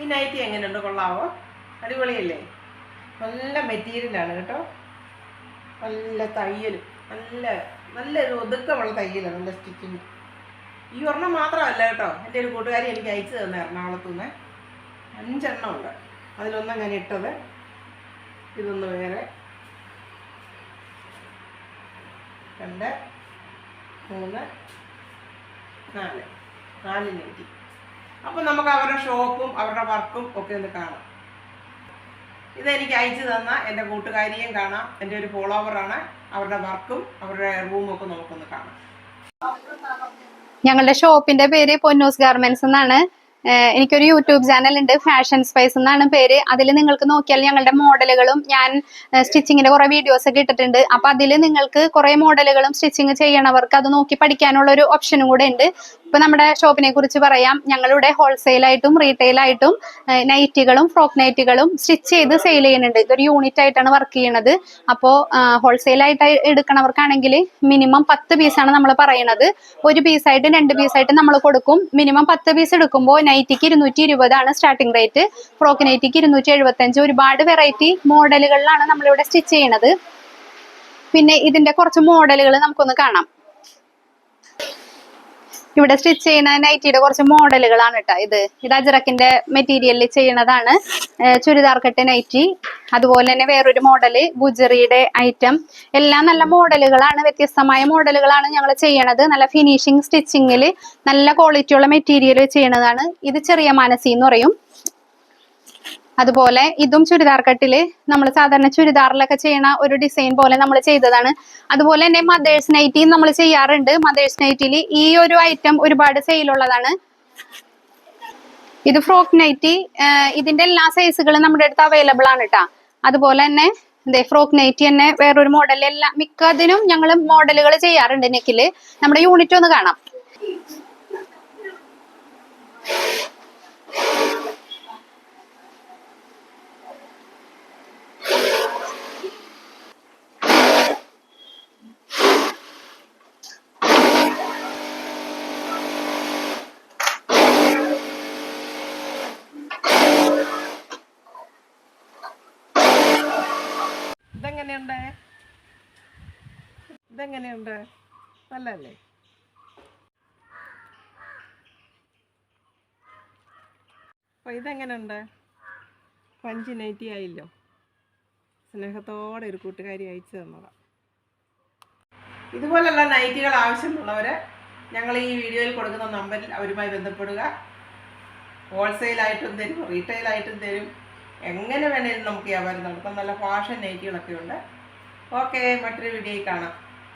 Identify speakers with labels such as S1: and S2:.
S1: ഈ നൈറ്റി എങ്ങനെയുണ്ട്? കൊള്ളാവോ? അടിപൊളിയല്ലേ? നല്ല മെറ്റീരിയലാണ് കേട്ടോ. നല്ല തയ്യൽ. നല്ല നല്ലൊരു ഒതുക്കമുള്ള തയ്യലാണ് നല്ല സ്റ്റിച്ചിങ് ഈ ഒരെണ്ണം മാത്രമല്ല കേട്ടോ. എന്റെ ഒരു കൂട്ടുകാരി എനിക്ക് അയച്ചു തന്നെ എറണാകുളത്തു നിന്ന് അഞ്ചെണ്ണം ഉണ്ട്. അതിലൊന്നും ഞാൻ ഇട്ടത്. ഇതൊന്ന് വേറെ. രണ്ട് മൂന്ന് നാല്. നാല് നെറ്റി അപ്പം നമുക്ക് അവരുടെ ഷോപ്പും അവരുടെ വർക്കും ഒക്കെ ഒന്ന് കാണാം. ഇതെനിക്ക് അയച്ചു തന്ന എന്റെ കൂട്ടുകാരിയും കാണാം. എന്റെ ഒരു ഫോളോവറാണ് അവരുടെ വർക്കും അവരുടെ റൂമും ഒക്കെ നമുക്കൊന്ന് കാണാം.
S2: ഞങ്ങളുടെ ഷോപ്പിന്റെ പേര് പൊന്നൂസ് ഗാർമെന്റ്സ് എന്നാണ്. എനിക്കൊരു യൂട്യൂബ് ചാനൽ ഉണ്ട് ഫാഷൻ സ്പൈസ് എന്നാണ് പേര്. അതിൽ നിങ്ങൾക്ക് നോക്കിയാൽ ഞങ്ങളുടെ മോഡലുകളും ഞാൻ സ്റ്റിച്ചിങ്ങിന്റെ കുറെ വീഡിയോസ് ഒക്കെ ഇട്ടിട്ടുണ്ട്. അപ്പൊ അതിൽ നിങ്ങൾക്ക് കുറെ മോഡലുകളും സ്റ്റിച്ചിങ് ചെയ്യണവർക്ക് അത് നോക്കി പഠിക്കാനുള്ള ഒരു ഓപ്ഷനും കൂടെ ഉണ്ട്. ഇപ്പൊ നമ്മുടെ ഷോപ്പിനെ കുറിച്ച് പറയാം. ഞങ്ങളുടെ ഹോൾസെയിൽ ആയിട്ടും റീറ്റെയിൽ ആയിട്ടും നൈറ്റികളും ഫ്രോക്ക് നൈറ്റികളും സ്റ്റിച്ച് ചെയ്ത് സെയിൽ ചെയ്യുന്നുണ്ട്. ഇതൊരു യൂണിറ്റ് ആയിട്ടാണ് വർക്ക് ചെയ്യണത്. അപ്പോ ഹോൾസെയിൽ ആയിട്ട് എടുക്കണവർക്കാണെങ്കിൽ മിനിമം പത്ത് പീസാണ് നമ്മൾ പറയണത്. ഒരു പീസായിട്ട് രണ്ട് പീസായിട്ട് നമ്മൾ കൊടുക്കും. മിനിമം പത്ത് പീസ് എടുക്കുമ്പോൾ നൈറ്റിക്ക് ഇരുന്നൂറ്റി ഇരുപതാണ് സ്റ്റാർട്ടിംഗ് റേറ്റ് ഫ്രോക്ക് നൈറ്റിക്ക് ഇരുന്നൂറ്റി എഴുപത്തഞ്ച്. ഒരുപാട് വെറൈറ്റി മോഡലുകളിലാണ് നമ്മളിവിടെ സ്റ്റിച്ച് ചെയ്യണത്. പിന്നെ ഇതിന്റെ കുറച്ച് മോഡലുകൾ നമുക്കൊന്ന് കാണാം. ഇവിടെ സ്റ്റിച്ച് ചെയ്യുന്ന നൈറ്റിയുടെ കുറച്ച് മോഡലുകളാണ് കേട്ടോ ഇത്. ഇത് അജറക്കിന്റെ മെറ്റീരിയലിൽ ചെയ്യുന്നതാണ്. ചുരിദാർ കട്ട് നൈറ്റി അതുപോലെ തന്നെ വേറൊരു മോഡൽ ഗുജറിയുടെ ഐറ്റം. എല്ലാം നല്ല മോഡലുകളാണ് വ്യത്യസ്തമായ മോഡലുകളാണ് ഞങ്ങൾ ചെയ്യണത്. നല്ല ഫിനിഷിങ് സ്റ്റിച്ചിങ്ങിൽ നല്ല ക്വാളിറ്റിയുള്ള മെറ്റീരിയൽ ചെയ്യണതാണ്. ഇത് ചെറിയ മാനസി എന്ന് പറയും. അതുപോലെ ഇതും ചുരിദാർ കട്ടിൽ നമ്മൾ സാധാരണ ചുരിദാറിലൊക്കെ ചെയ്യണ ഒരു ഡിസൈൻ പോലെ നമ്മൾ ചെയ്തതാണ്. അതുപോലെ തന്നെ മദേഴ്സ് നൈറ്റിയും നമ്മൾ ചെയ്യാറുണ്ട്. മദേഴ്സ് നൈറ്റിൽ ഈ ഒരു ഐറ്റം ഒരുപാട് സെയിലുള്ളതാണ് ഇത് ഫ്രോക്ക് നൈറ്റി ഇതിന്റെ എല്ലാ സൈസുകളും നമ്മുടെ അടുത്ത് അവൈലബിൾ ആണ് കേട്ടോ അതുപോലെ തന്നെ ഇതേ ഫ്രോക്ക് നൈറ്റി തന്നെ വേറൊരു മോഡൽ എല്ലാം മിക്കതിനും ഞങ്ങൾ മോഡലുകൾ ചെയ്യാറുണ്ട് നെക്കിൽ. നമ്മുടെ യൂണിറ്റ് ഒന്ന് കാണാം.
S1: ഇതെങ്ങനെയുണ്ട്? ഇതെങ്ങനെയുണ്ട്? നല്ലല്ലേ അപ്പോൾ ഇതെങ്ങനെയുണ്ട്? Punch nightie ആയില്ലോ. സ്നേഹത്തോടെ ഒരു കൂട്ടുകാരി അയച്ചു തന്നതാണ് ഇതുപോലുള്ള നൈറ്റികൾ ആവശ്യമുള്ളവർ ഞങ്ങൾ ഈ വീഡിയോയിൽ കൊടുക്കുന്ന നമ്പറിൽ അവരുമായി ബന്ധപ്പെടുക. ഹോൾസെയിലായിട്ടും തരും റീറ്റെയിലായിട്ടും തരും. എങ്ങനെ വേണേലും നമുക്ക് വ്യാപാരം നടത്താം. നല്ല ഫാഷൻ നൈറ്റികളൊക്കെ ഉണ്ട്. ഓക്കെ മറ്റൊരു വീഡിയോയിൽ കാണാം.